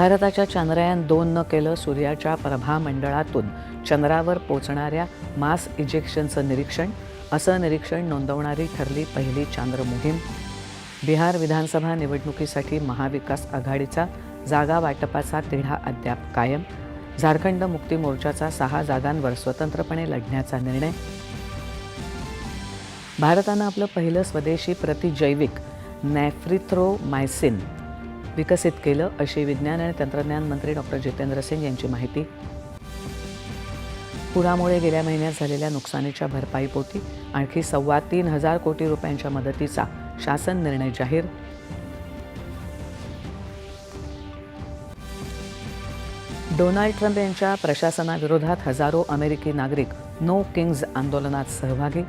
भारताच्या चंद्रयान दोननं केलं सूर्याच्या प्रभामंडळातून चंद्रावर पोचणाऱ्या मास इजेक्शनचं निरीक्षण असं निरीक्षण नोंदवणारी ठरली पहिली चांद्र मोहीम. बिहार विधानसभा निवडणुकीसाठी महाविकास आघाडीचा जागा वाटपाचा तिढा अद्याप कायम. झारखंड मुक्ती मोर्चाचा सहा जागांवर स्वतंत्रपणे लढण्याचा निर्णय. भारतानं आपलं पहिलं स्वदेशी प्रतिजैविक नॅफ्रिथ्रोमायसिन विकसित केलं अशी विज्ञान आणि तंत्रज्ञान मंत्री डॉक्टर जितेंद्र सिंग यांची माहिती. पुरामुळे गेल्या महिन्यात झालेल्या नुकसानीच्या भरपाईपोटी आणखी सव्वा तीन हजार कोटी रुपयांच्या मदतीचा शासन निर्णय जाहीर. डोनाल्ड ट्रम्प यांच्या प्रशासनाविरोधात हजारो अमेरिकी नागरिक नो किंग्ज आंदोलनात सहभागी.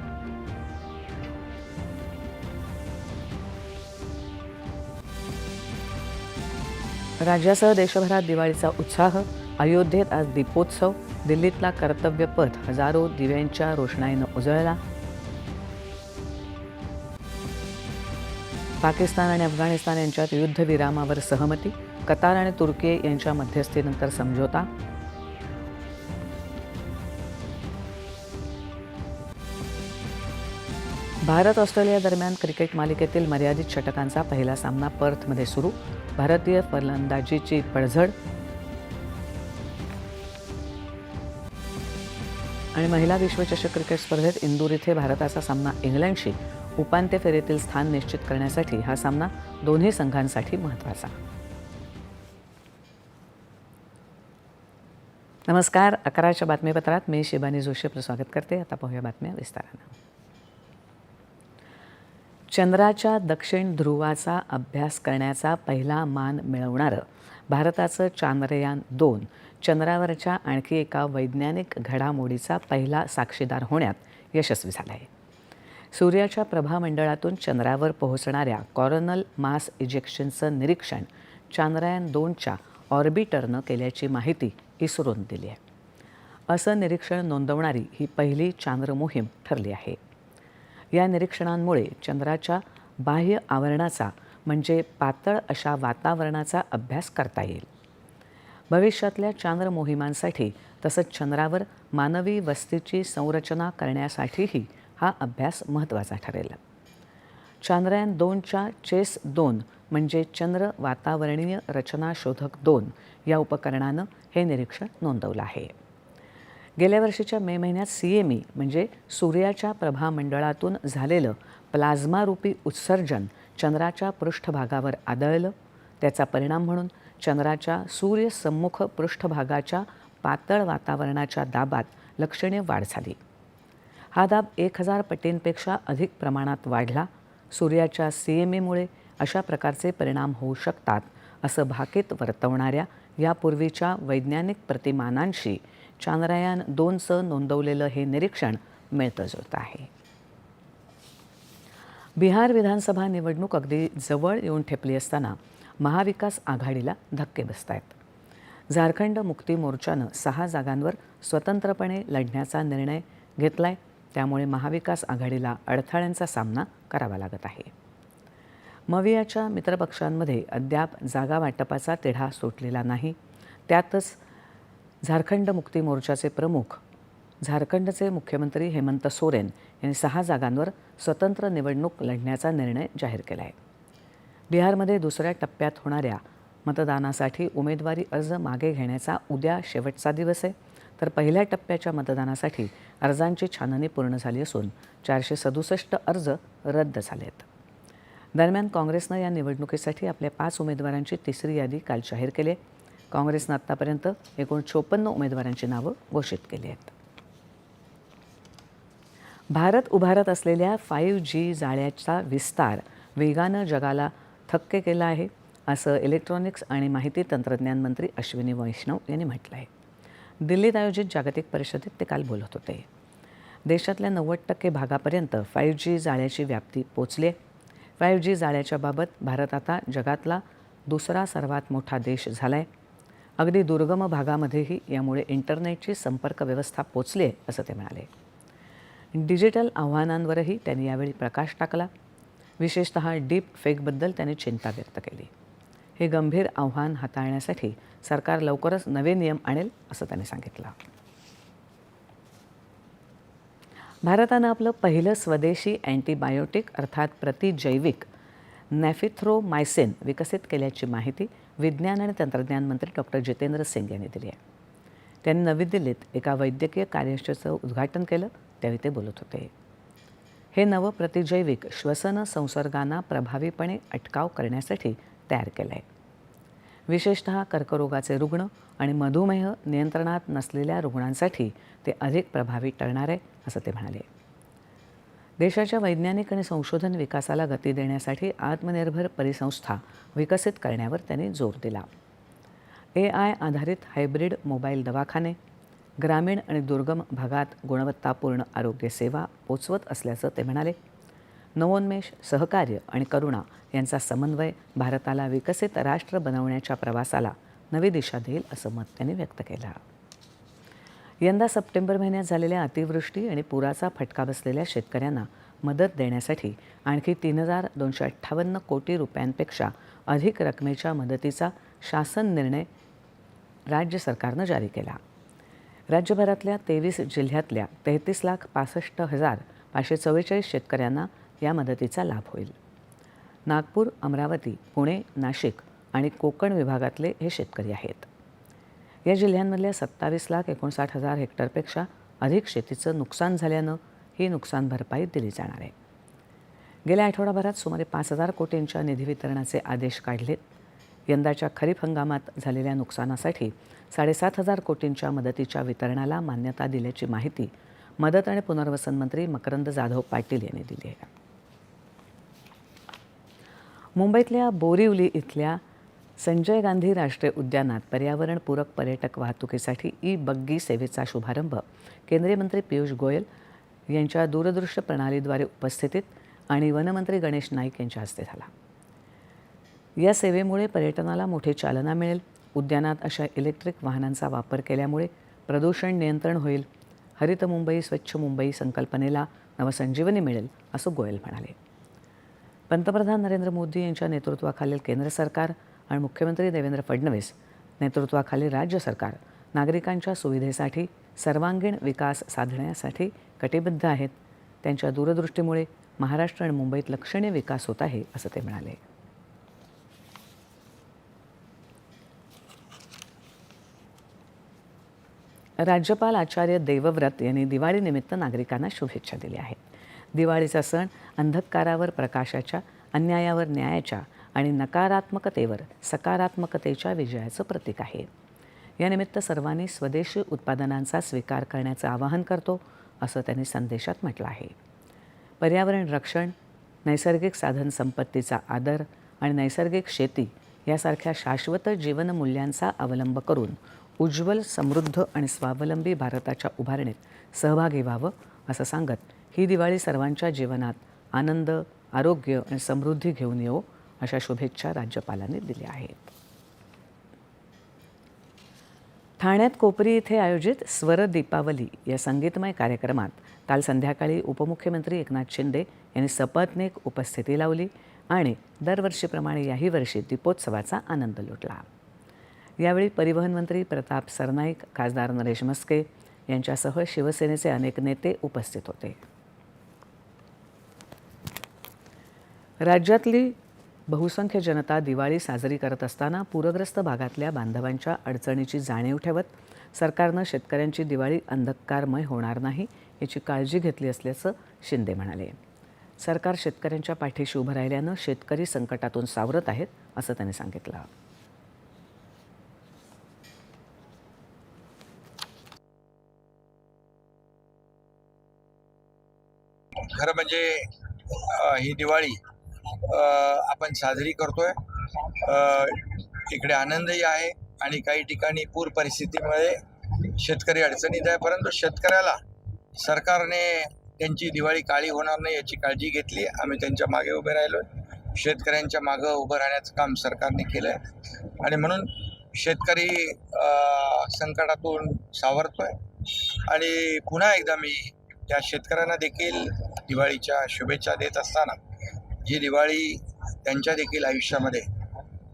राज्यासह देशभरात दिवाळीचा उत्साह अयोध्येत आज दीपोत्सव दिल्लीतला कर्तव्यपथ हजारो दिव्यांच्या रोषणाईनं उजळला. पाकिस्तान आणि अफगाणिस्तान यांच्यात युद्धविरामावर सहमती कतार आणि तुर्की यांच्या मध्यस्थीनंतर समझोता भारत ऑस्ट्रेलिया दरम्यान क्रिकेट मालिकेतील मर्यादित षटकांचा पहिला सामना पर्थमध्ये सुरू. भारतीय फलंदाजीची पडझड. आणि महिला विश्वचषक क्रिकेट स्पर्धेत इंदूर इथे भारताचा सामना इंग्लंडशी. उपांत्य फेरीतील स्थान निश्चित करण्यासाठी हा सामना दोन्ही संघांसाठी महत्त्वाचा. नमस्कार अकराच्या बातमीपत्रात मी शिबानी जोशी आपलं स्वागत करते. आता पाहूया बातम्या विस्तारानं. चंद्राच्या दक्षिण ध्रुवाचा अभ्यास करण्याचा पहिला मान मिळवणारं भारताचं चांद्रयान दोन चंद्रावरच्या आणखी एका वैज्ञानिक घडामोडीचा पहिला साक्षीदार होण्यात यशस्वी झाला आहे सूर्याच्या प्रभामंडळातून चंद्रावर पोहोचणाऱ्या कॉरोनल मास इजेक्शनचं निरीक्षण चांद्रयान दोनच्या ऑर्बिटरनं केल्याची माहिती इस्रोनं दिली आहे असं निरीक्षण नोंदवणारी ही पहिली चांद्र मोहीम ठरली आहे. या निरीक्षणांमुळे चंद्राच्या बाह्य आवरणाचा म्हणजे पातळ अशा वातावरणाचा अभ्यास करता येईल. भविष्यातल्या चांद्र मोहिमांसाठी तसंच चंद्रावर मानवी वस्तीची संरचना करण्यासाठीही हा अभ्यास महत्त्वाचा ठरेल. चांद्रयान दोनच्या चेस दोन म्हणजे चंद्र वातावरणीय रचना शोधक दोन या उपकरणानं हे निरीक्षण नोंदवलं आहे. गेल्या वर्षीच्या मे महिन्यात सी एम ई म्हणजे सूर्याच्या प्रभामंडळातून झालेलं प्लाझ्मारूपी उत्सर्जन चंद्राच्या पृष्ठभागावर आदळलं. त्याचा परिणाम म्हणून चंद्राच्या सूर्यसम्मुख पृष्ठभागाच्या पातळ वातावरणाच्या दाबात लक्षणीय वाढ झाली. हा दाब एक हजार पटींपेक्षा अधिक प्रमाणात वाढला. सूर्याच्या सी एम एमुळे अशा प्रकारचे परिणाम होऊ शकतात असं भाकीत वर्तवणाऱ्या यापूर्वीच्या वैज्ञानिक प्रतिमानांशी चांद्रयान दोनचं नोंदवलेलं हे निरीक्षण मिळतं जुळतं आहे. बिहार विधानसभा निवडणूक अगदी जवळ येऊन ठेपली असताना महाविकास आघाडीला धक्के बसत आहेत झारखंड मुक्ती मोर्चानं सहा जागांवर स्वतंत्रपणे लढण्याचा निर्णय घेतला आहे त्यामुळे महाविकास आघाडीला अडथळ्यांचा सामना करावा लागत आहे. मवियाच्या मित्रपक्षांमध्ये अद्याप जागा वाटपाचा तिढा सुटलेला नाही त्यातच झारखंड मुक्ती मोर्चाचे प्रमुख झारखंडचे मुख्यमंत्री हेमंत सोरेन यांनी सहा जागांवर स्वतंत्र निवडणूक लढण्याचा निर्णय जाहीर केला आहे बिहारमध्ये दुसऱ्या टप्प्यात होणाऱ्या मतदानासाठी उमेदवारी अर्ज मागे घेण्याचा उद्या शेवटचा दिवस आहे. तर पहिल्या टप्प्याच्या मतदानासाठी अर्जांची छाननी पूर्ण झाली असून चारशे सदुसष्ट अर्ज रद्द झाले आहेत दरम्यान काँग्रेसनं या निवडणुकीसाठी आपल्या पाच उमेदवारांची तिसरी यादी काल जाहीर केली आहे. काँग्रेसनं आत्तापर्यंत एकूण चोपन्न उमेदवारांची नावं घोषित केली आहेत. भारत उभारत असलेल्या फाईव्ह जी जाळ्याचा विस्तार वेगानं जगाला थक्के केला आहे असं इलेक्ट्रॉनिक्स आणि माहिती तंत्रज्ञान मंत्री अश्विनी वैष्णव यांनी म्हटलं आहे दिल्लीत आयोजित जागतिक परिषदेत ते काल बोलत होते. देशातल्या नव्वद टक्के भागापर्यंत फाईव्ह जी जाळ्याची व्याप्ती पोचली आहे. फाईव्ह जी जाळ्याच्या बाबत भारत आता जगातला दुसरा सर्वात मोठा देश झाला आहे अगदी दुर्गम भागामध्येही यामुळे इंटरनेटची संपर्क व्यवस्था पोचली आहे असं ते म्हणाले. डिजिटल आव्हानांवरही त्यांनी यावेळी प्रकाश टाकला. विशेषतः डीप फेकबद्दल त्यांनी चिंता व्यक्त केली. हे गंभीर आव्हान हाताळण्यासाठी सरकार लवकरच नवे नियम आणेल असं त्यांनी सांगितलं. भारतानं आपलं पहिलं स्वदेशी अँटीबायोटिक अर्थात प्रतिजैविक नॅफिथ्रोमायसिन विकसित केल्याची माहिती विज्ञान आणि तंत्रज्ञान मंत्री डॉक्टर जितेंद्र सिंग यांनी दिली आहे. त्यांनी नवी दिल्लीत एका वैद्यकीय कार्यशाळेचं उद्घाटन केलं त्यावेळी ते बोलत होते. हे नवं प्रतिजैविक श्वसन संसर्गांना प्रभावीपणे अटकाव करण्यासाठी तयार केलं आहे विशेषतः कर्करोगाचे रुग्ण आणि मधुमेह नियंत्रणात नसलेल्या रुग्णांसाठी ते अधिक प्रभावी ठरणार आहे असं ते म्हणाले. देशाच्या वैज्ञानिक आणि संशोधन विकासाला गती देण्यासाठी आत्मनिर्भर परिसंस्था विकसित करण्यावर त्यांनी जोर दिला. ए आय आधारित हायब्रिड मोबाईल दवाखाने ग्रामीण आणि दुर्गम भागात गुणवत्तापूर्ण आरोग्य सेवा पोचवत असल्याचं ते म्हणाले. नवोन्मेष सहकार्य आणि करुणा यांचा समन्वय भारताला विकसित राष्ट्र बनवण्याच्या प्रवासाला नवी दिशा देईल असं मत त्यांनी व्यक्त केलं. यंदा सप्टेंबर महिन्यात झालेल्या अतिवृष्टी आणि पुराचा फटका बसलेल्या शेतकऱ्यांना मदत देण्यासाठी आणखी तीन हजार दोनशे अठ्ठावन्न कोटी रुपयांपेक्षा अधिक रकमेच्या मदतीचा शासन निर्णय राज्य सरकारनं जारी केला. राज्यभरातल्या तेवीस जिल्ह्यातल्या तेहतीस लाख पासष्ट हजार पाचशे चव्वेचाळीस शेतकऱ्यांना या मदतीचा लाभ होईल. नागपूर अमरावती पुणे नाशिक आणि कोकण विभागातले हे शेतकरी आहेत. या जिल्ह्यांमधल्या सत्तावीस लाख एकोणसाठ हजार हेक्टरपेक्षा अधिक शेतीचं नुकसान झाल्यानं ही नुकसान भरपाई दिली जाणार आहे. गेल्या आठवडाभरात सुमारे पाच हजार कोटींच्या निधी वितरणाचे आदेश काढलेत. यंदाच्या खरीप हंगामात झालेल्या नुकसानासाठी साडेसात हजार कोटींच्या मदतीच्या वितरणाला मान्यता दिल्याची माहिती मदत आणि पुनर्वसन मंत्री मकरंद जाधव पाटील यांनी दिली आहे. मुंबईतल्या बोरिवली इथल्या संजय गांधी राष्ट्रीय उद्यानात पर्यावरणपूरक पर्यटक वाहतुकीसाठी ई बग्गी सेवेचा शुभारंभ. केंद्रीय मंत्री पियुष गोयल यांच्या दूरदृश्य प्रणालीद्वारे उपस्थितीत आणि वनमंत्री गणेश नाईक यांच्या हस्ते झाला. या सेवेमुळे पर्यटनाला मोठी चालना मिळेल. उद्यानात अशा इलेक्ट्रिक वाहनांचा वापर केल्यामुळे प्रदूषण नियंत्रण होईल. हरित मुंबई स्वच्छ मुंबई संकल्पनेला नवसंजीवनी मिळेल असं गोयल म्हणाले. पंतप्रधान नरेंद्र मोदी यांच्या नेतृत्वाखालील केंद्र सरकार आणि मुख्यमंत्री देवेंद्र फडणवीस नेतृत्वाखाली राज्य सरकार नागरिकांच्या सुविधेसाठी सर्वांगीण विकास साधण्यासाठी कटिबद्ध आहेत. त्यांच्या दूरदृष्टीमुळे महाराष्ट्र आणि मुंबईत लक्षणीय विकास होत आहे असं ते म्हणाले. राज्यपाल आचार्य देवव्रत यांनी दिवाळीनिमित्त नागरिकांना शुभेच्छा दिल्या आहेत. दिवाळीचा सण अंधकारावर प्रकाशाच्या अन्यायावर न्यायाच्या आणि नकारात्मकतेवर सकारात्मकतेच्या विजयाचं प्रतीक आहे. यानिमित्त सर्वांनी स्वदेशी उत्पादनांचा स्वीकार करण्याचं आवाहन करतो असं त्यांनी संदेशात म्हटलं आहे. पर्यावरण रक्षण नैसर्गिक साधन संपत्तीचा आदर आणि नैसर्गिक शेती यासारख्या शाश्वत जीवनमूल्यांचा अवलंब करून उज्ज्वल समृद्ध आणि स्वावलंबी भारताच्या उभारणीत सहभागी व्हावं असं सांगत ही दिवाळी सर्वांच्या जीवनात आनंद आरोग्य आणि समृद्धी घेऊन येवो अशा शुभेच्छा राज्यपालांनी दिल्या आहेत. ठाण्यात कोपरी इथे आयोजित स्वर दीपावली या संगीतमय कार्यक्रमात काल संध्याकाळी उपमुख्यमंत्री एकनाथ शिंदे यांनी सपत्नीक उपस्थिती लावली आणि दरवर्षीप्रमाणे याही वर्षी दीपोत्सवाचा आनंद लुटला. यावेळी परिवहन मंत्री प्रताप सरनाईक खासदार नरेश मस्के यांच्यासह शिवसेनेचे अनेक नेते उपस्थित होते. राज्यातली बहुसंख्य जनता दिवाळी साजरी करत असताना पूरग्रस्त भागातल्या बांधवांच्या अडचणीची जाणीव ठेवत सरकारनं शेतकऱ्यांची दिवाळी अंधकारमय होणार नाही याची काळजी घेतली असल्याचं शिंदे म्हणाले. सरकार शेतकऱ्यांच्या पाठीशी उभं राहिल्यानं शेतकरी संकटातून सावरत आहेत असं त्यांनी सांगितलं. खरं म्हणजे ही दिवाळी आपण साजरी करतोय. इकडे आनंदही आहे आणि काही ठिकाणी पूर परिस्थितीमुळे शेतकरी अडचणीत आहे. परंतु शेतकऱ्याला सरकारने त्यांची दिवाळी काळी होणार नाही याची काळजी घेतली. आम्ही त्यांच्या मागे उभे राहिलो शेतकऱ्यांच्या मागं उभं राहण्याचं काम सरकारने केलं आहे आणि म्हणून शेतकरी संकटातून संकटातून सावरतोय. आणि पुन्हा एकदा मी त्या शेतकऱ्यांना देखील दिवाळीच्या शुभेच्छा देत असताना ही दिवाळी त्यांच्या देखील आयुष्यामध्ये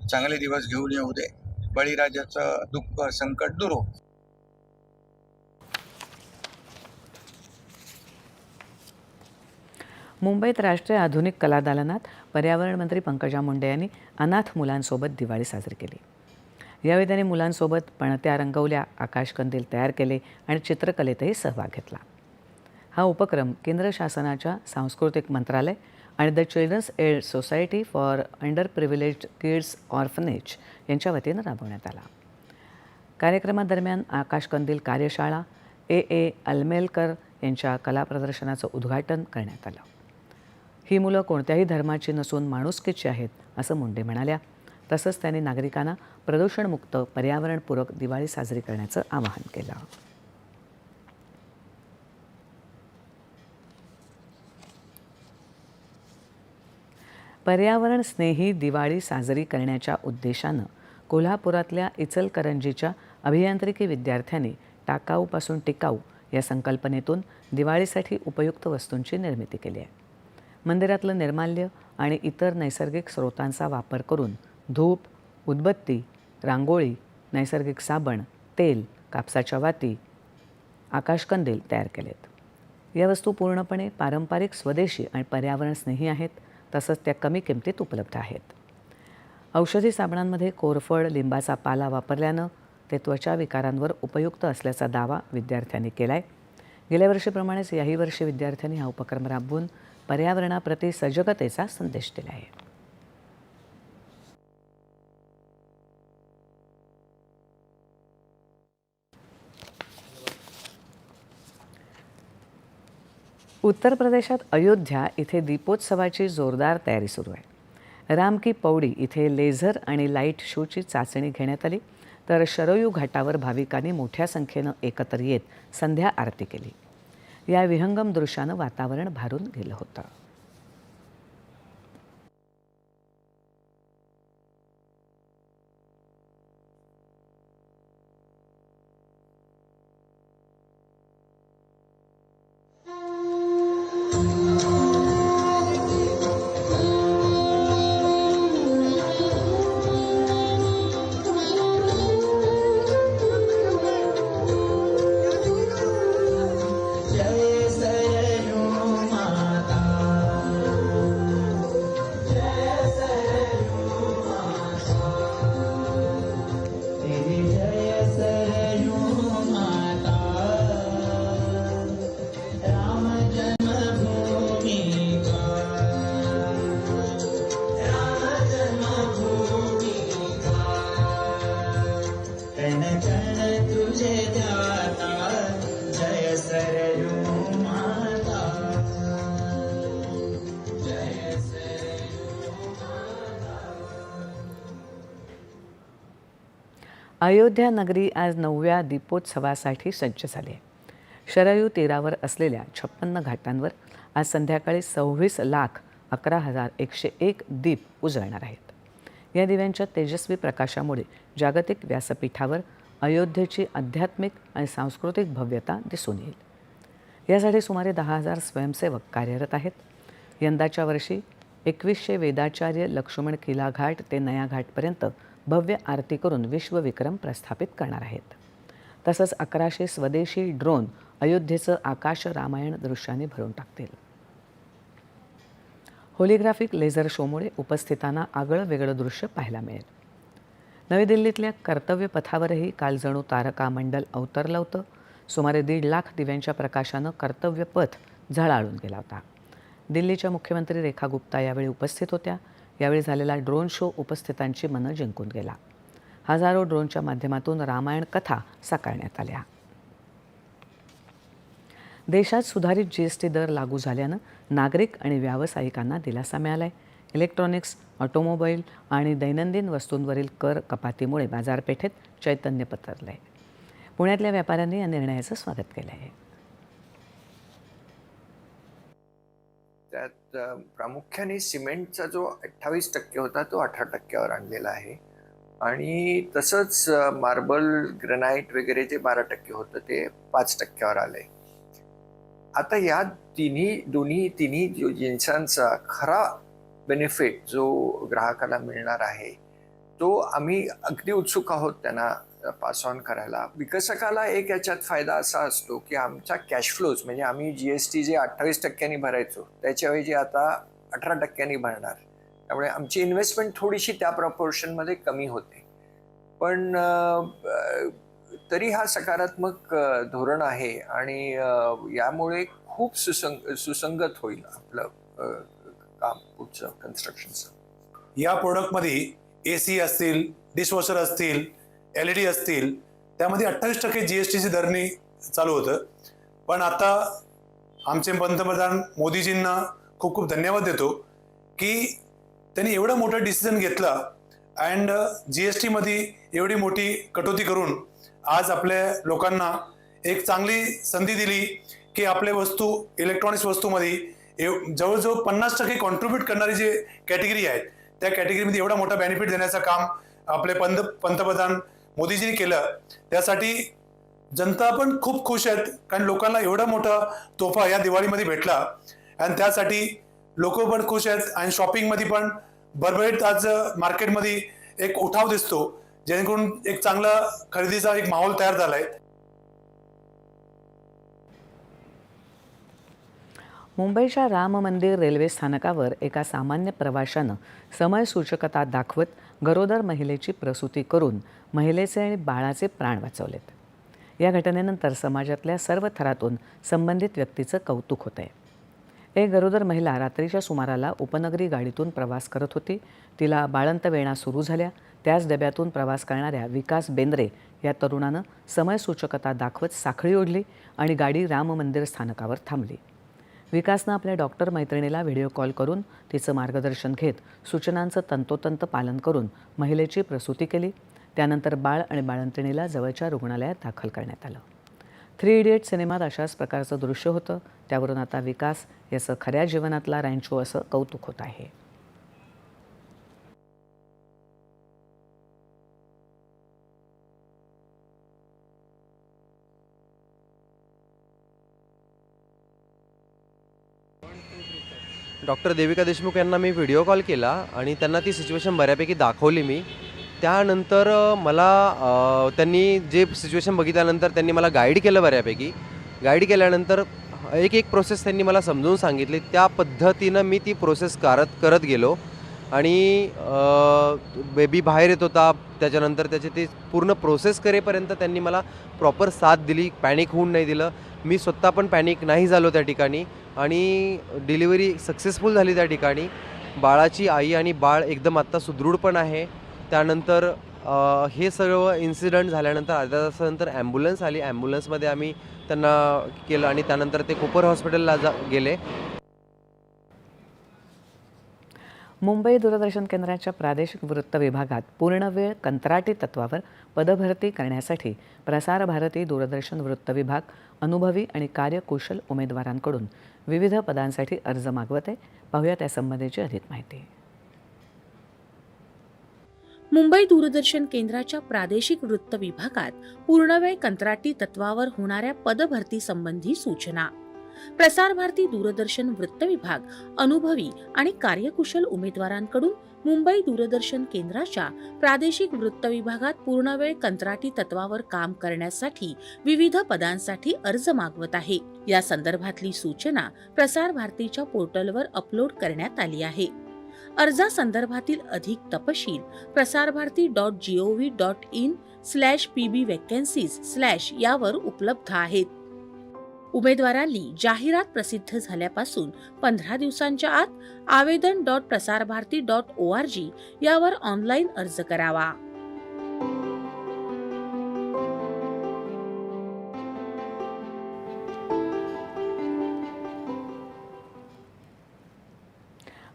चांगले दिवस घेऊन येऊ दे. बळीराजाचं दुःख संकट दूर हो. मुंबईत राष्ट्रीय आधुनिक कला दालनात पर्यावरण मंत्री पंकजा मुंडे यांनी अनाथ मुलांसोबत दिवाळी साजरी केली. यावेळी त्यांनी मुलांसोबत पणत्या रंगवल्या आकाशकंदील तयार केले आणि चित्रकलेतही सहभाग घेतला. हा उपक्रम केंद्र शासनाच्या सांस्कृतिक मंत्रालय आणि the children's aid society for under privilege kids orphanage यांच्या वतीनं राबवण्यात आला. कार्यक्रमादरम्यान आकाशकंदील कार्यशाळा ए. ए. अलमेलकर यांच्या कला प्रदर्शनाचं उद्घाटन करण्यात आलं. ही मुलं कोणत्याही धर्माची नसून माणुसकीची आहेत असं मुंडे म्हणाल्या. तसंच त्यांनी नागरिकांना प्रदूषणमुक्त पर्यावरणपूरक दिवाळी साजरी करण्याचं आवाहन केलं. पर्यावरण स्नेही दिवाळी साजरी करण्याच्या उद्देशानं कोल्हापुरातल्या इचलकरंजीच्या अभियांत्रिकी विद्यार्थ्यांनी टाकाऊपासून टिकाऊ या संकल्पनेतून दिवाळीसाठी उपयुक्त वस्तूंची निर्मिती केली आहे. मंदिरातलं निर्माल्य आणि इतर नैसर्गिक स्रोतांचा वापर करून धूप उदबत्ती रांगोळी नैसर्गिक साबण तेल कापसाच्या वाती आकाशकंदील तयार केलेत. या वस्तू पूर्णपणे पारंपरिक स्वदेशी आणि पर्यावरणस्नेही आहेत. तसंच त्या कमी किमतीत उपलब्ध आहेत. औषधी साबणांमध्ये कोरफड लिंबाचा पाला वापरल्यानं ते त्वचा विकारांवर उपयुक्त असल्याचा दावा विद्यार्थ्यांनी केला आहे गेल्या वर्षीप्रमाणेच याही वर्षी विद्यार्थ्यांनी हा उपक्रम राबवून पर्यावरणाप्रती सजगतेचा संदेश दिला आहे उत्तर प्रदेशात अयोध्या इथे दीपोत्सवाची जोरदार तयारी सुरू आहे. राम की पौडी इथे लेझर आणि लाइट शोची चाचणी घेण्यात आली तर शरयू घाटावर भाविकांनी मोठ्या संख्येनं एकत्र येत संध्या आरती केली. या विहंगम दृश्यानं वातावरण भारून गेलं होतं. अयोध्या नगरी आज नवव्या दीपोत्सवासाठी सज्ज झाली आहे. शरयू तीरावर असलेल्या छप्पन्न घाटांवर आज संध्याकाळी सव्वीस लाख अकरा हजार एकशे एक दीप उजळणार आहेत. या दिव्यांच्या तेजस्वी प्रकाशामुळे जागतिक व्यासपीठावर अयोध्येची आध्यात्मिक आणि सांस्कृतिक भव्यता दिसून येईल. यासाठी सुमारे दहा हजार स्वयंसेवक कार्यरत आहेत. यंदाच्या वर्षी एकवीसशे वेदाचार्य लक्ष्मण किला घाट ते नया घाटपर्यंत भव्य आरती करून विश्वविक्रम प्रस्थापित करणार आहेत. तसंच अकराशे स्वदेशी ड्रोन अयोध्येचं आकाश रामायण दृश्याने भरून टाकतील. होलिग्राफिक लेझर शोमुळे उपस्थितांना आगळं वेगळं दृश्य पाहायला मिळेल. नवी दिल्लीतल्या कर्तव्य पथावरही काल जणू तारका मंडल अवतरलं होतं. सुमारे दीड लाख दिव्यांच्या प्रकाशानं कर्तव्य पथ झळाळून गेला होता. दिल्लीच्या मुख्यमंत्री रेखा गुप्ता यावेळी उपस्थित होत्या. यावेळी झालेला ड्रोन शो उपस्थितांची मनं जिंकून गेला. हजारो ड्रोनच्या माध्यमातून रामायण कथा साकारण्यात आल्या. देशात सुधारित जी एस टी दर लागू झाल्यानं नागरिक आणि व्यावसायिकांना दिलासा मिळाला आहे इलेक्ट्रॉनिक्स ऑटोमोबाईल आणि दैनंदिन वस्तूंवरील कर कपातीमुळे बाजारपेठेत चैतन्य पसरलं आहे पुण्यातल्या व्यापाऱ्यांनी या निर्णयाचं स्वागत केलं आहे त्यात प्रामुख्याने सिमेंटचा जो अठ्ठावीस टक्के होता तो अठरा टक्क्यावर आणलेला आहे. आणि तसंच मार्बल ग्रनाईट वगैरे जे बारा टक्के होतं ते पाच टक्क्यावर आलंय. आता या तिन्ही दोन्ही तिन्ही जो जिन्सांचा खरा बेनिफिट जो ग्राहकाला मिळणार आहे तो आम्ही अगदी उत्सुक आहोत त्यांना पास ऑन करायला. विकसकाला एक याच्यात फायदा असा असतो की आमचा कॅश फ्लोज म्हणजे आम्ही जी एस टी जे अठ्ठावीस टक्क्यांनी भरायचो त्याच्याऐवजी आता अठरा टक्क्यांनी भरणार. त्यामुळे आमची इन्व्हेस्टमेंट थोडीशी त्या प्रपोर्शनमध्ये कमी होते. पण तरी हा सकारात्मक धोरण आहे आणि यामुळे खूप सुसंग सुसंगत होईल आपलं काम पुढचं कन्स्ट्रक्शनचं या प्रोडक्टमध्ये ए सी असतील डिशवॉशर असतील एल ई डी असतील त्यामध्ये अठ्ठावीस टक्के जी एस टीची धरणी चालू होतं. पण आता आमचे पंतप्रधान मोदीजींना खूप खूप धन्यवाद देतो की त्यांनी एवढं मोठं डिसिजन घेतलं अँड जी एस टीमध्ये एवढी मोठी कटोती करून आज आपल्या लोकांना एक चांगली संधी दिली की आपले वस्तू इलेक्ट्रॉनिक्स वस्तूमध्ये एव- जवळजवळ पन्नास टक्के कॉन्ट्रीब्यूट करणारी जे कॅटेगरी आहेत त्या कॅटेगरीमध्ये एवढा मोठा बेनिफिट देण्याचं काम आपले पंत पंतप्रधान मोदीजींनी केलं. त्यासाठी जनता पण खूप खुश आहेत. कारण लोकांना एवढा मोठा तोफा या दिवाळीमध्ये भेटला. आणि त्यासाठी लोक पण खुश आहेत. आणि शॉपिंगमध्ये पण भरभरीत आज मार्केटमध्ये एक उठाव दिसतो. जेणेकरून एक चांगला खरेदीचा एक माहोल तयार झालाय. मुंबईच्या राम मंदिर रेल्वे स्थानकावर एका सामान्य प्रवाशानं समयसूचकता दाखवत गरोदर महिलेची प्रसूती करून महिलेचे आणि बाळाचे प्राण वाचवलेत. या घटनेनंतर समाजातल्या सर्व थरातून संबंधित व्यक्तीचं कौतुक होत आहे एक गरोदर महिला रात्रीच्या सुमाराला उपनगरी गाडीतून प्रवास करत होती. तिला बाळंत वेळणा सुरू झाल्या. त्याच डब्यातून प्रवास करणाऱ्या विकास बेंद्रे या तरुणानं समयसूचकता दाखवत साखळी ओढली आणि गाडी राम मंदिर स्थानकावर थांबली. विकासनं आपल्या डॉक्टर मैत्रिणीला व्हिडिओ कॉल करून तिचं मार्गदर्शन घेत सूचनांचं तंतोतंत पालन करून महिलेची प्रसूती केली. त्यानंतर बाळ आणि बाळंतिणीला जवळच्या रुग्णालयात दाखल करण्यात आलं. थ्री इडियट सिनेमात अशाच प्रकारचं दृश्य होतं. त्यावरून आता विकास याचं खऱ्या जीवनातला रँचो असं कौतुक होत आहे. डॉक्टर देविका देशमुख यांना मी व्हिडिओ कॉल केला आणि त्यांना ती सिच्युएशन बऱ्यापैकी दाखवली मी. त्यानंतर मला त्यांनी जे सिच्युएशन बघितल्यानंतर त्यांनी मला गाईड केलं बऱ्यापैकी. गाईड केल्यानंतर एक एक प्रोसेस त्यांनी मला समजून सांगितली. त्या पद्धतीनं मी ती प्रोसेस करत करत गेलो आणि बेबी बाहेर येत होता. त्याच्यानंतर त्याचे ते पूर्ण प्रोसेस करेपर्यंत त्यांनी मला प्रॉपर साथ दिली. पॅनिक होऊन नाही दिलं. मी स्वतः पण पॅनिक नाही झालो त्या ठिकाणी आणि डिलिव्हरी सक्सेसफुल झाली त्या ठिकाणी. बाळाची आई आणि बाळ एकदम आत्ता सुदृढ पण आहे. त्यानंतर हे सर्व इन्सिडंट झाल्यानंतर अर्ध्या तासानंतर ॲम्ब्युलन्स आली. ॲम्ब्युलन्समध्ये आम्ही त्यांना केलं आणि त्यानंतर ते कोपर हॉस्पिटलला जा गेले. मुंबई दूरदर्शन केंद्राच्या प्रादेशिक वृत्त विभागात पूर्णवेळ कंत्राटी तत्वावर पदभरती करण्यासाठी प्रसार भारती दूरदर्शन वृत्त विभाग अनुभवी आणि कार्यकुशल उमेदवारांकडून विविध पदांसाठी अर्ज मागवत. आहे पाहूया त्यासंबंधीची अधिक माहिती. मुंबई दूरदर्शन केंद्राच्या प्रादेशिक वृत्त विभागात पूर्णवेळ कंत्राटी तत्वावर होणाऱ्या पदभरती संबंधी सूचना. प्रसार भारती दूरदर्शन वृत्त विभाग अनुभवी आणि कार्यकुशल उमेदवारांकडून मुंबई दूरदर्शन केंद्राच्या प्रादेशिक वृत्त विभागात पूर्णवेळ कंत्राटी तत्वावर काम करण्यासाठी विविध पदांसाठी अर्ज मागवत आहे. या संदर्भातली सूचना प्रसार भारतीच्या पोर्टलवर अपलोड करण्यात आली आहे. अर्जासंदर्भातील अधिक तपशील Prasar Bharati dot G O V dot in slash P B vacancies slash यावर उपलब्ध आहेत. उमेदवारांनी जाहिरात प्रसिद्ध झाल्यापासून पंधरा दिवसांच्या आत avedan dot Prasar Bharati dot O R G यावर ऑनलाईन अर्ज करावा.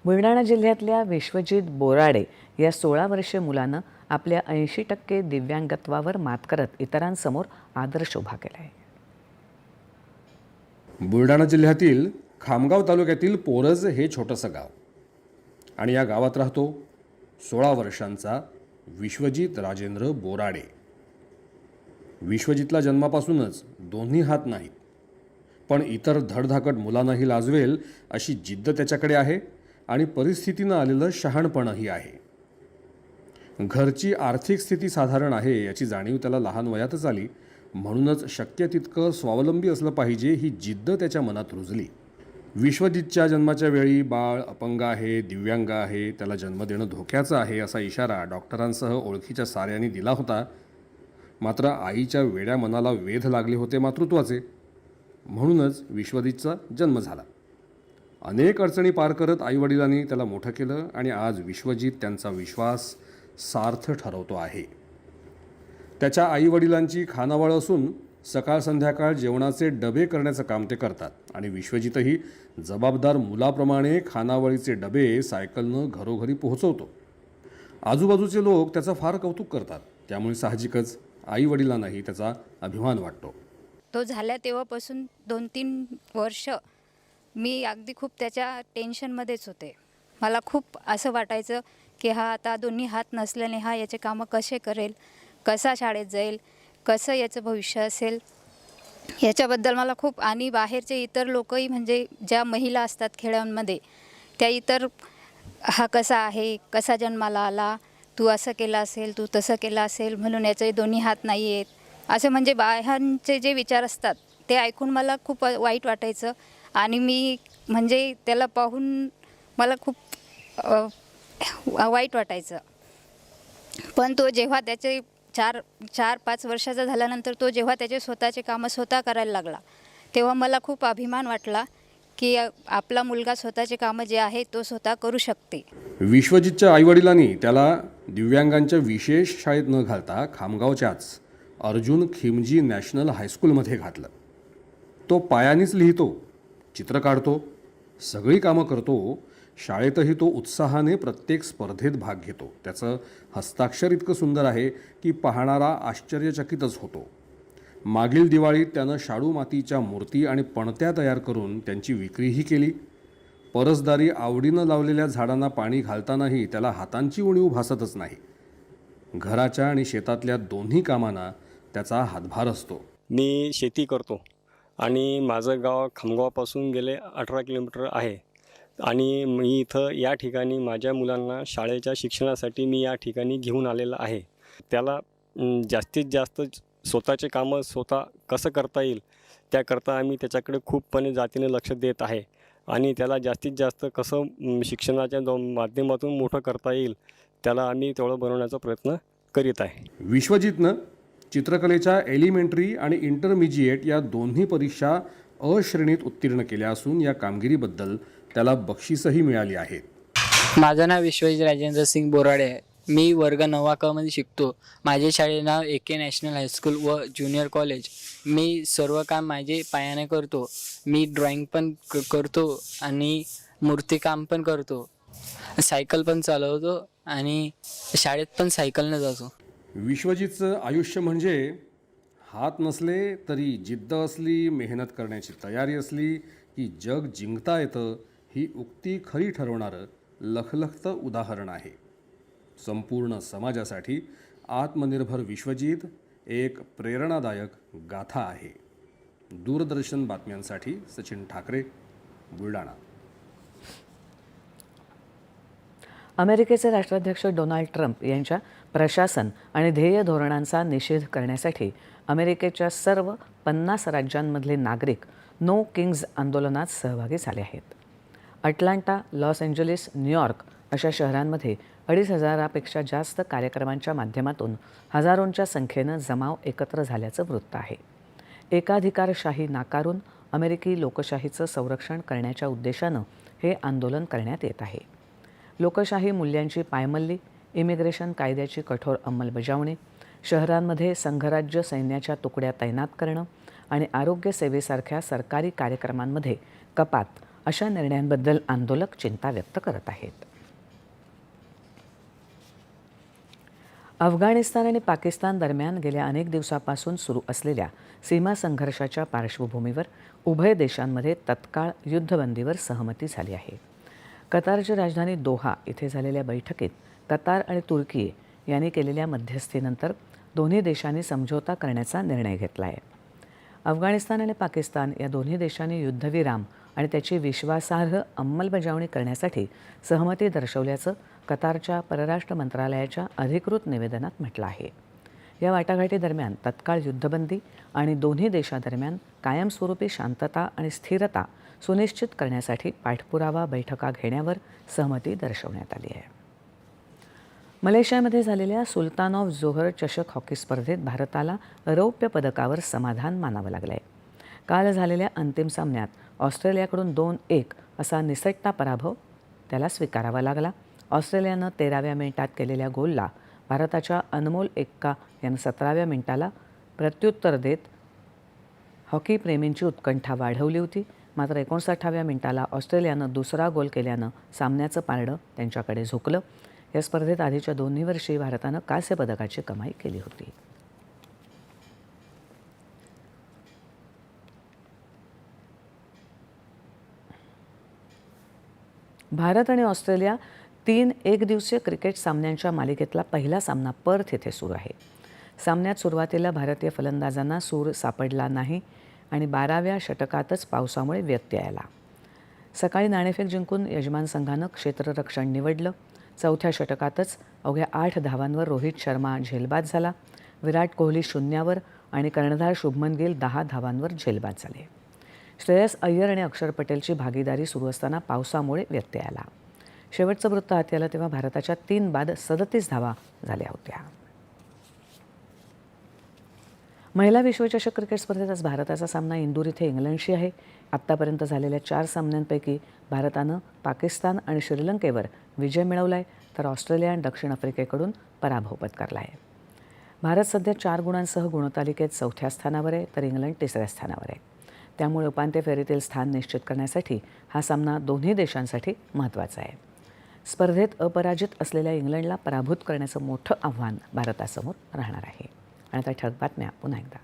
बुलढाणा जिल्ह्यातल्या विश्वजित बोराडे या सोळा वर्षीय मुलानं आपल्या ऐंशी टक्के दिव्यांगत्वावर मात करत इतरांसमोर आदर्श उभा केला आहे बुलढाणा जिल्ह्यातील खामगाव तालुक्यातील पोरज हे छोटंसं गाव. आणि या गावात राहतो सोळा वर्षांचा विश्वजित राजेंद्र बोराडे. विश्वजितला जन्मापासूनच दोन्ही हात नाहीत. पण इतर धडधाकट मुलांनाही लाजवेल अशी जिद्द त्याच्याकडे आहे आणि परिस्थितीनं आलेलं शहाणपणही आहे. घरची आर्थिक स्थिती साधारण आहे याची जाणीव त्याला लहान वयातच आली. म्हणूनच शक्य तितकं स्वावलंबी असलं पाहिजे ही जिद्द त्याच्या मनात रुजली. विश्वजितच्या जन्माच्या वेळी बाळ अपंग आहे दिव्यांग आहे त्याला जन्म देणं धोक्याचं आहे असा इशारा डॉक्टरांसह ओळखीच्या साऱ्यांनी दिला होता. मात्र आईच्या वेड्या मनाला वेध लागले होते मातृत्वाचे. म्हणूनच विश्वजितचा जन्म झाला. अनेक अडचणी पार करत आईवडिलांनी त्याला मोठं केलं आणि आज विश्वजित त्यांचा विश्वास सार्थ ठरवतो आहे. त्याच्या आईवडिलांची खानावळ असून सकाळ संध्याकाळ जेवणाचे डबे करण्याचं काम ते करतात. आणि विश्वजितही जबाबदार मुलाप्रमाणे खानावळीचे डबे सायकलनं घरोघरी पोहोचवतो. आजूबाजूचे लोक त्याचं फार कौतुक करतात. त्यामुळे साहजिकच आईवडिलांनाही त्याचा अभिमान वाटतो. तो झाल्या तेव्हापासून दोन तीन वर्ष मी अगदी खूप त्याच्या टेन्शनमध्येच होते. मला खूप असं वाटायचं की हा आता दोन्ही हात नसल्याने हा याचे कामं कसे करेल? कसा शाळेत जाईल कसं याचं भविष्य असेल याच्याबद्दल मला खूप आणि बाहेरचे इतर लोकही म्हणजे ज्या महिला असतात खेड्यांमध्ये त्या इतर हा कसा आहे कसा जन्माला आला तू असं केलं असेल तू तसं केलं असेल म्हणून याचे दोन्ही हात नाही आहेत. असे म्हणजे बाह्यांचे जे विचार असतात ते ऐकून मला खूप वाईट वाटायचं. आणि मी म्हणजे त्याला पाहून मला खूप वाईट वाटायचं. पण तो जेव्हा त्याचे चार चार पाच वर्षाचा झाल्यानंतर तो जेव्हा त्याचे स्वतःचे कामं स्वतः करायला लागला तेव्हा मला खूप अभिमान वाटला की आपला मुलगा स्वतःचे कामं जे आहे तो स्वतः करू शकते. विश्वजितच्या आईवडिलांनी त्याला दिव्यांगांच्या विशेष शाळेत न घालता खामगावच्याच अर्जुन खिमजी नॅशनल हायस्कूलमध्ये घातलं. तो पायानेच लिहितो चित्र काढतो सगळी कामं करतो शाळेतही तो उत्साहाने प्रत्येक स्पर्धेत भाग घेतो त्याचं हस्ताक्षर इतकं सुंदर आहे की पाहणारा आश्चर्यचकितच होतो. मागील दिवाळीत त्यानं शाडू मातीच्या मूर्ती आणि पणत्या तयार करून त्यांची विक्रीही केली. परसदारी आवडीनं लावलेल्या झाडांना पाणी घालतानाही त्याला हातांची उणीव भासतच नाही. घराच्या आणि शेतातल्या दोन्ही कामांना त्याचा हातभार असतो. मी शेती करतो आणि माझं गाव खामगावापासून गेले अठरा किलोमीटर आहे. आणि मी इथं या ठिकाणी माझ्या मुलांना शाळेच्या शिक्षणासाठी मी या ठिकाणी घेऊन आलेलं आहे. त्याला जास्तीत जास्त स्वतःचे कामं स्वतः कसं करता येईल त्याकरता आम्ही त्याच्याकडे खूपपणे जातीने लक्ष देत आहे. आणि त्याला जास्तीत जास्त कसं शिक्षणाच्या माध्यमातून मोठं करता येईल त्याला आम्ही तेवढं बनवण्याचा प्रयत्न करीत आहे. विश्वजितनं चित्रकलेच्या एलिमेंटरी आणि इंटरमिजिएट या दोन्ही परीक्षा अश्रेणीत उत्तीर्ण केल्या असून या कामगिरीबद्दल त्याला बक्षीसही मिळाली आहेत माझं नाव विश्वजित राजेंद्र सिंग बोराडे आहे. मी वर्ग नववा क मध्ये शिकतो. माझे शाळे नाव A K National high school व ज्युनियर कॉलेज मी सर्व काम माझे पायाने करतो. मी ड्रॉइंग पण क- करतो आणि मूर्तिकाम पण करतो. सायकल पण चालवतो आणि शाळेत पण सायकलनं जातो. विश्वजितचं आयुष्य म्हणजे हात नसले तरी जिद्द असली मेहनत करण्याची तयारी असली की जग जिंकता येतं. ही उक्ती खरी ठरवणारं लखलखतं उदाहरण आहे. संपूर्ण समाजासाठी आत्मनिर्भर विश्वजीत एक प्रेरणादायक गाथा आहे. दूरदर्शन बातम्यांसाठी सचिन ठाकरे बुलढाणा. अमेरिकेचे राष्ट्राध्यक्ष डोनाल्ड ट्रम्प यांच्या प्रशासन आणि ध्येय धोरणांचा निषेध करण्यासाठी अमेरिकेच्या सर्व पन्नास राज्यांमधले नागरिक नो किंग्ज आंदोलनात सहभागी झाले आहेत. अटलांटा लॉस एंजलिस न्यूयॉर्क अशा शहरांमध्ये अडीच हजारापेक्षा जास्त कार्यक्रमांच्या माध्यमातून हजारोंच्या संख्येनं जमाव एकत्र झाल्याचं वृत्त आहे. एकाधिकारशाही नाकारून अमेरिकी लोकशाहीचं संरक्षण करण्याच्या उद्देशानं हे आंदोलन करण्यात येत आहे. लोकशाही मूल्यांची पायमल्ली इमिग्रेशन कायद्याची कठोर अंमलबजावणी शहरांमध्ये संघराज्य सैन्याच्या तुकड्या तैनात करणं आणि आरोग्यसेवेसारख्या सरकारी कार्यक्रमांमध्ये कपात अशा निर्णयांबद्दल आंदोलक चिंता व्यक्त करत आहेत. अफगाणिस्तान आणि पाकिस्तान दरम्यान गेल्या अनेक दिवसापासून सुरू असलेल्या सीमा संघर्षाच्या पार्श्वभूमीवर उभय देशांमध्ये तत्काळ युद्धबंदीवर सहमती झाली आहे. कतारची राजधानी दोहा इथे झालेल्या बैठकीत कतार आणि तुर्की यांनी केलेल्या मध्यस्थीनंतर दोन्ही देशांनी समझोता करण्याचा निर्णय घेतला आहे अफगाणिस्तान आणि पाकिस्तान या दोन्ही देशांनी युद्धविराम आणि त्याची विश्वासार्ह अंमलबजावणी करण्यासाठी सहमती दर्शवल्याचं कतारच्या परराष्ट्र मंत्रालयाच्या अधिकृत निवेदनात म्हटलं आहे. या वाटाघाटीदरम्यान तत्काळ युद्धबंदी आणि दोन्ही देशादरम्यान कायमस्वरूपी शांतता आणि स्थिरता सुनिश्चित करण्यासाठी पाठपुरावा बैठका घेण्यावर सहमती दर्शवण्यात आली आहे. मलेशियामध्ये झालेल्या सुलतान ऑफ जोहर चषक हॉकी स्पर्धेत भारताला रौप्य पदकावर समाधान मानावं लागलं आहे काल झालेल्या अंतिम सामन्यात ऑस्ट्रेलियाकडून दोन एक असा निसटता पराभव त्याला स्वीकारावा लागला. ऑस्ट्रेलियानं तेराव्या मिनिटात केलेल्या गोलला भारताच्या अनमोल एक्का यानं सतराव्या मिनिटाला प्रत्युत्तर देत हॉकी प्रेमींची उत्कंठा वाढवली होती. मात्र एकोणसाठाव्या मिनिटाला ऑस्ट्रेलियानं दुसरा गोल केल्यानं सामन्याचं पारडं त्यांच्याकडे झोकलं. या स्पर्धेत आधीच्या दोन्ही वर्षी भारतानं कांस्य पदकाची कमाई केली होती. भारत आणि ऑस्ट्रेलिया तीन एकदिवसीय क्रिकेट सामन्यांच्या मालिकेतला पहिला सामना पर्थ येथे सुरू आहे. सामन्यात सुरुवातीला भारतीय फलंदाजांना सूर सापडला नाही आणि बाराव्या षटकातच पावसामुळे व्यत्यय आला. सकाळी नाणेफेक जिंकून यजमान संघानं क्षेत्ररक्षण निवडलं. चौथ्या षटकातच अवघ्या आठ धावांवर रोहित शर्मा झेलबाद झाला. विराट कोहली शून्यावर आणि कर्णधार शुभमन गिल दहा धावांवर झेलबाद झाले. श्रेयस अय्यर आणि अक्षर पटेलची भागीदारी सुरू असताना पावसामुळे व्यत्यय आला. शेवटचं वृत्त हाती आलं तेव्हा भारताच्या तीन बाद सदतीस धावा झाल्या होत्या. महिला विश्वचषक क्रिकेट स्पर्धेत आज भारताचा सामना इंदूर इथे इंग्लंडशी आहे. आत्तापर्यंत झालेल्या चार सामन्यांपैकी भारतानं पाकिस्तान आणि श्रीलंकेवर विजय मिळवला आहे तर ऑस्ट्रेलिया आणि दक्षिण आफ्रिकेकडून पराभव पत्करला आहे भारत सध्या चार गुणांसह गुणतालिकेत चौथ्या स्थानावर आहे तर इंग्लंड तिसऱ्या स्थानावर आहे. त्यामुळे उपांत्य फेरीतील स्थान निश्चित करण्यासाठी हा सामना दोन्ही देशांसाठी महत्त्वाचा आहे. स्पर्धेत अपराजित असलेल्या इंग्लंडला पराभूत करण्याचं मोठं आव्हान भारतासमोर राहणार आहे. आणि त्या ठळक बातम्या पुन्हा एकदा.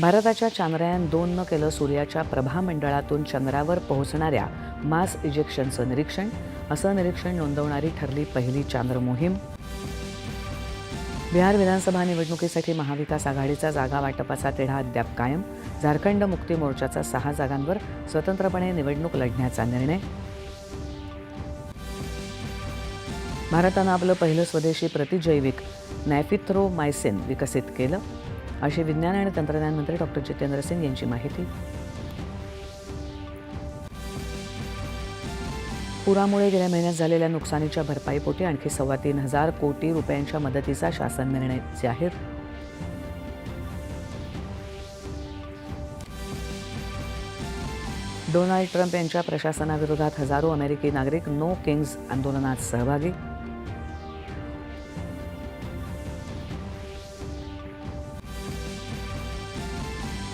भारताच्या चांद्रयान दोननं केलं सूर्याच्या प्रभामंडळातून चंद्रावर पोहोचणाऱ्या मास इजेक्शनचं निरीक्षण. असं निरीक्षण नोंदवणारी ठरली पहिली चांद्र मोहीम बिहार विधानसभा निवडणुकीसाठी महाविकास आघाडीचा जागा वाटपाचा तिढा अद्याप कायम. झारखंड मुक्ती मोर्चाचा सहा जागांवर स्वतंत्रपणे निवडणूक लढण्याचा निर्णय. भारतानं आपलं पहिलं स्वदेशी प्रतिजैविक नॅफिथ्रोमायसिन विकसित केलं. अशी विज्ञान आणि तंत्रज्ञान मंत्री डॉक्टर जितेंद्र सिंग यांची माहिती. पुरामुळे गेल्या महिन्यात झालेल्या नुकसानीच्या भरपाईपोटी आणखी सव्वा तीन हजार कोटी रुपयांच्या मदतीचा शासन निर्णय जाहीर. डोनाल्ड ट्रम्प यांच्या प्रशासनाविरोधात हजारो अमेरिकी नागरिक नो किंग्ज आंदोलनात सहभागी.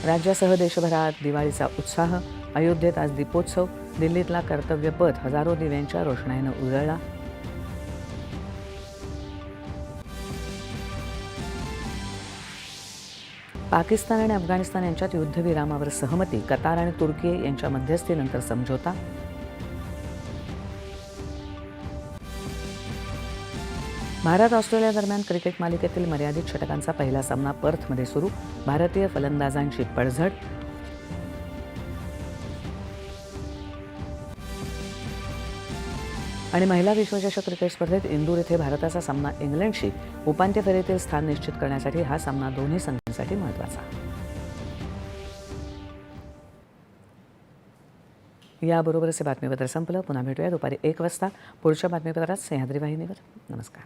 राज्यासह देशभरात दिवाळीचा उत्साह अयोध्येत आज दीपोत्सव दिल्लीतला कर्तव्यपथ हजारो दिव्यांच्या रोषणाईनं उजळला. पाकिस्तान आणि अफगाणिस्तान यांच्यात युद्धविरामावर सहमती कतार आणि तुर्की यांच्या मध्यस्थीनंतर समझोता. भारत ऑस्ट्रेलिया दरम्यान क्रिकेट मालिकेतील मर्यादित षटकांचा पहिला सामना पर्थमध्ये सुरू. भारतीय फलंदाजांची पडझड आणि महिला विश्वचषक क्रिकेट स्पर्धेत इंदूर येथे भारताचा सामना इंग्लंडशी उपांत्य फेरीतील स्थान निश्चित करण्यासाठी हा सामना दोन्ही संघांसाठी महत्त्वाचा. याबरोबरच हे बातमीपत्र संपलं. पुन्हा भेटूया दुपारी एक वाजता. पुढच्या बातमीपत्रात सह्याद्री वाहिनीवर. नमस्कार.